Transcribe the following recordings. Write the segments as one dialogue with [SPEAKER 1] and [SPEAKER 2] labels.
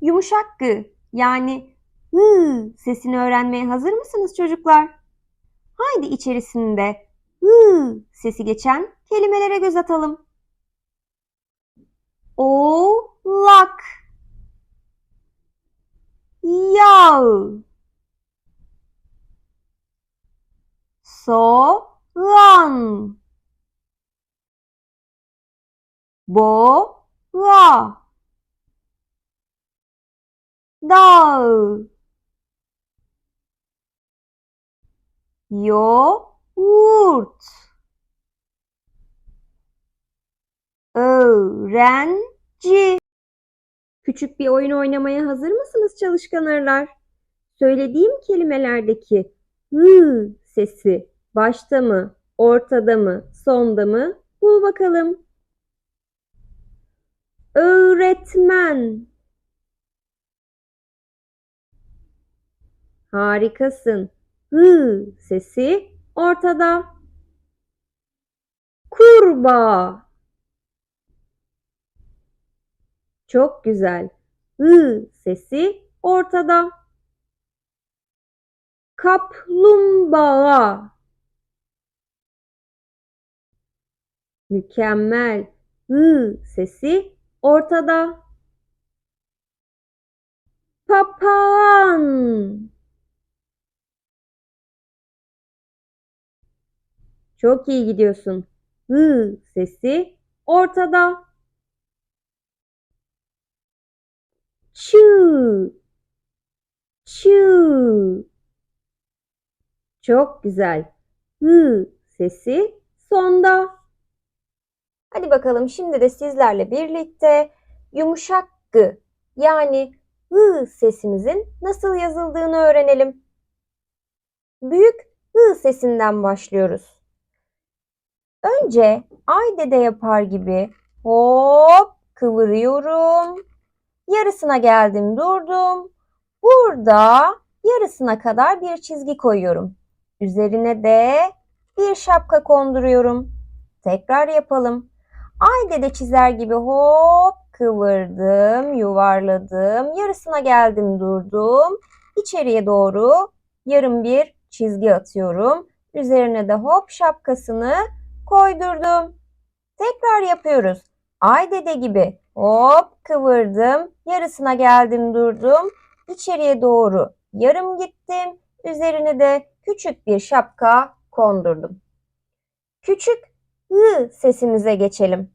[SPEAKER 1] yumuşak g yani hı sesini öğrenmeye hazır mısınız çocuklar? Haydi içerisinde hı sesi geçen kelimelere göz atalım. Oğlak Yağ Soğan Boğa Dağ Yoğurt Öğrenci Küçük bir oyun oynamaya hazır mısınız çalışkan? Söylediğim kelimelerdeki hı sesi başta mı, ortada mı, sonda mı? Bul bakalım. Öğretmen. Harikasın. Hı sesi ortada. Kurbağa. Çok güzel. Hı sesi ortada. Kaplumbağa. Mükemmel. Hı sesi ortada. Papağan. Çok iyi gidiyorsun. Hı sesi ortada. Çığ. Çığ. Çok güzel. Hı sesi sonda. Hadi bakalım şimdi de sizlerle birlikte yumuşak g yani hı sesimizin nasıl yazıldığını öğrenelim. Büyük hı sesinden başlıyoruz. Önce ay dede yapar gibi hop kıvırıyorum. Yarısına geldim durdum. Burada yarısına kadar bir çizgi koyuyorum. Üzerine de bir şapka konduruyorum. Tekrar yapalım. Ay dede çizer gibi hop kıvırdım, yuvarladım. Yarısına geldim durdum. İçeriye doğru yarım bir çizgi atıyorum. Üzerine de hop şapkasını koydurdum. Tekrar yapıyoruz. Ay dede gibi hop kıvırdım. Yarısına geldim durdum. İçeriye doğru yarım gittim. Üzerine de küçük bir şapka kondurdum. Küçük hı sesimize geçelim.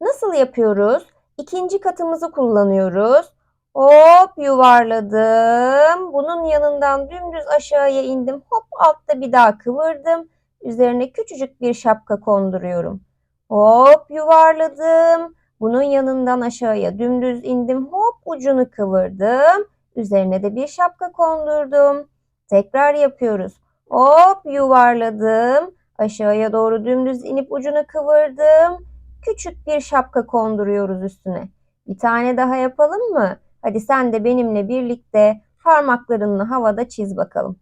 [SPEAKER 1] Nasıl yapıyoruz? İkinci katımızı kullanıyoruz. Hop yuvarladım. Bunun yanından dümdüz aşağıya indim. Hop altta bir daha kıvırdım. Üzerine küçücük bir şapka konduruyorum. Hop yuvarladım. Bunun yanından aşağıya dümdüz indim. Hop ucunu kıvırdım. Üzerine de bir şapka kondurdum. Tekrar yapıyoruz. Hop yuvarladım. Aşağıya doğru dümdüz inip ucunu kıvırdım. Küçük bir şapka konduruyoruz üstüne. Bir tane daha yapalım mı? Hadi sen de benimle birlikte parmaklarını havada çiz bakalım.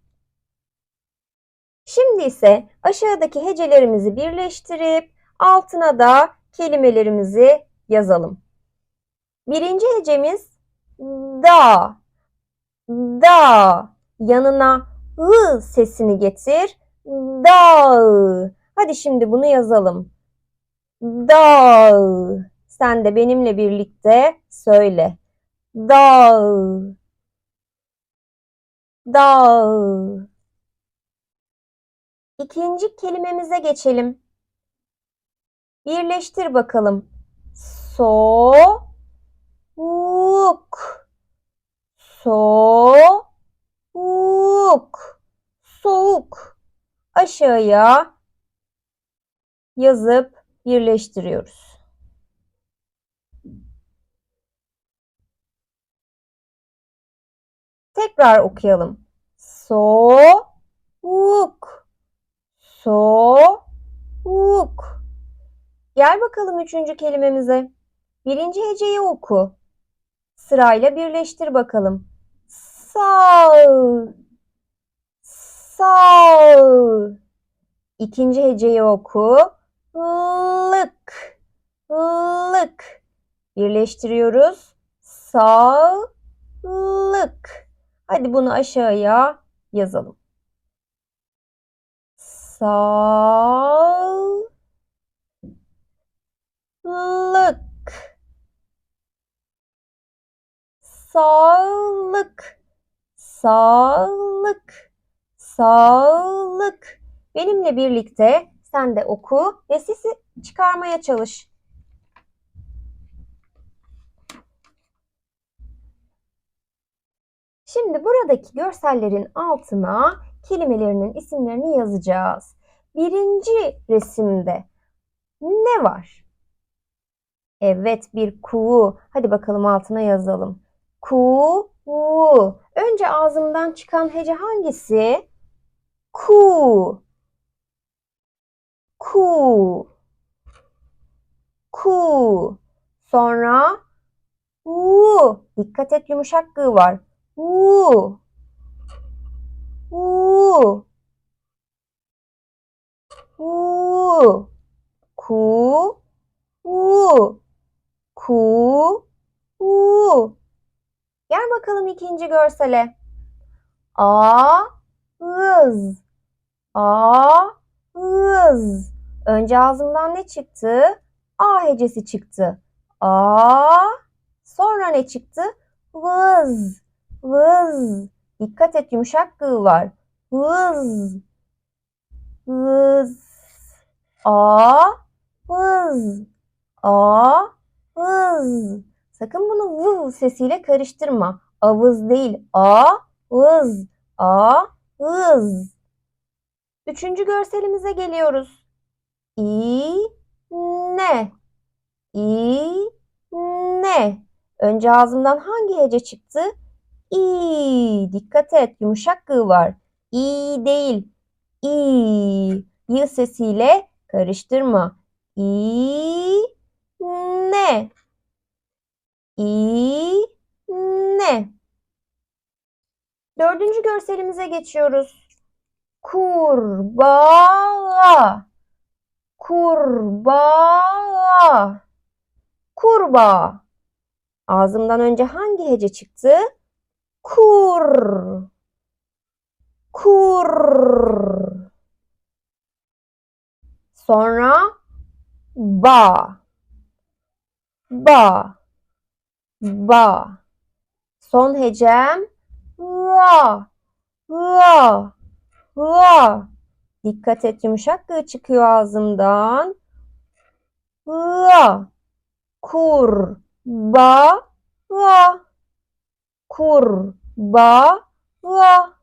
[SPEAKER 1] Şimdi ise aşağıdaki hecelerimizi birleştirip altına da kelimelerimizi yazalım. Birinci hecemiz da. Da. Yanına ı sesini getir. Dağ. Hadi şimdi bunu yazalım. Dağ. Sen de benimle birlikte söyle. Dağ. Dağ. İkinci kelimemize geçelim. Birleştir bakalım. Soğuk. Soğuk. Soğuk. Aşağıya yazıp birleştiriyoruz. Tekrar okuyalım. Soğuk. Soğuk. Gel bakalım üçüncü kelimemize. Birinci heceyi oku. Sırayla birleştir bakalım. Sağ. Sağ. İkinci heceyi oku. Lık. Lık. Birleştiriyoruz. Sağlık. Hadi bunu aşağıya yazalım. Sağlık. Sağlık. Sağlık. Sağlık. Benimle birlikte sen de oku ve sesi çıkarmaya çalış. Şimdi buradaki görsellerin altına kelimelerinin isimlerini yazacağız. Birinci resimde ne var? Evet bir kuğu. Hadi bakalım altına yazalım. Kuğu. Önce ağzımdan çıkan hece hangisi? Ku. Ku. Ku. Sonra u. Dikkat et yumuşak gı var. U. U. U. Ku. U. Ku. U. Gel bakalım ikinci görsele. A. Iz. A. Iz. Önce ağzımdan ne çıktı? A hecesi çıktı. A. Sonra ne çıktı? Vız. Vız. Dikkat et yumuşak gı var. Vız. Vız. A. Vız. A. Vız. Sakın bunu vı sesiyle karıştırma. Avız değil. A. Vız. A. Vız. Üçüncü görselimize geliyoruz. İ. Ne. İ. Ne. Önce ağzımdan hangi hece çıktı? İ. Dikkat et. Yumuşak gı var. İ değil. İ. Y sesiyle karıştırma. İ. Ne. İ. Ne. Dördüncü görselimize geçiyoruz. Kurbağa. Kurbağa. Kurbağa. Ağzımdan önce hangi hece çıktı? Kur. Kur. Sonra ba. Ba. Ba. Son hecem va. Va. Va. Dikkat et yumuşak gı çıkıyor ağzımdan. Va. Kur. Ba. Va. Kur. Ba. Va.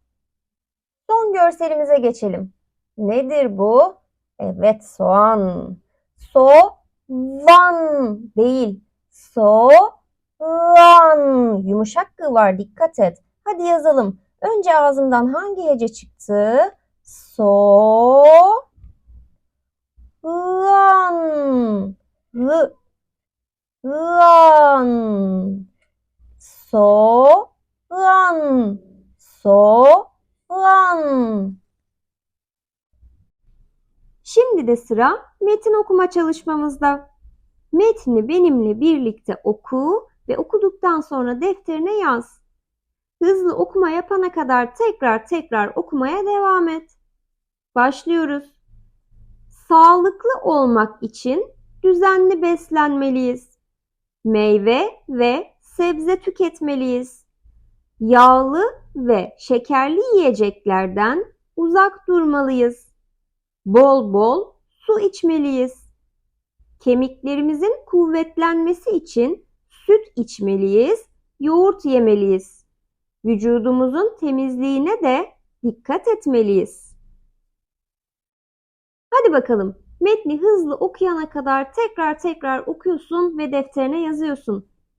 [SPEAKER 1] Son görselimize geçelim. Nedir bu? Evet soğan. So. Van değil. So. Lan. Yumuşak gı var dikkat et. Hadi yazalım. Önce ağzımdan hangi hece çıktı? So. Lan. Lan. So. Lan. So. Lan. Şimdi de sıra metin okuma çalışmamızda. Metni benimle birlikte oku ve okuduktan sonra defterine yaz. Hızlı okuma yapana kadar tekrar tekrar okumaya devam et. Başlıyoruz. Sağlıklı olmak için düzenli beslenmeliyiz. Meyve ve sebze tüketmeliyiz. Yağlı ve şekerli yiyeceklerden uzak durmalıyız. Bol bol su içmeliyiz. Kemiklerimizin kuvvetlenmesi için süt içmeliyiz, yoğurt yemeliyiz. Vücudumuzun temizliğine de dikkat etmeliyiz. Hadi bakalım. Metni hızlı okuyana kadar tekrar tekrar okuyorsun ve defterine yazıyorsun.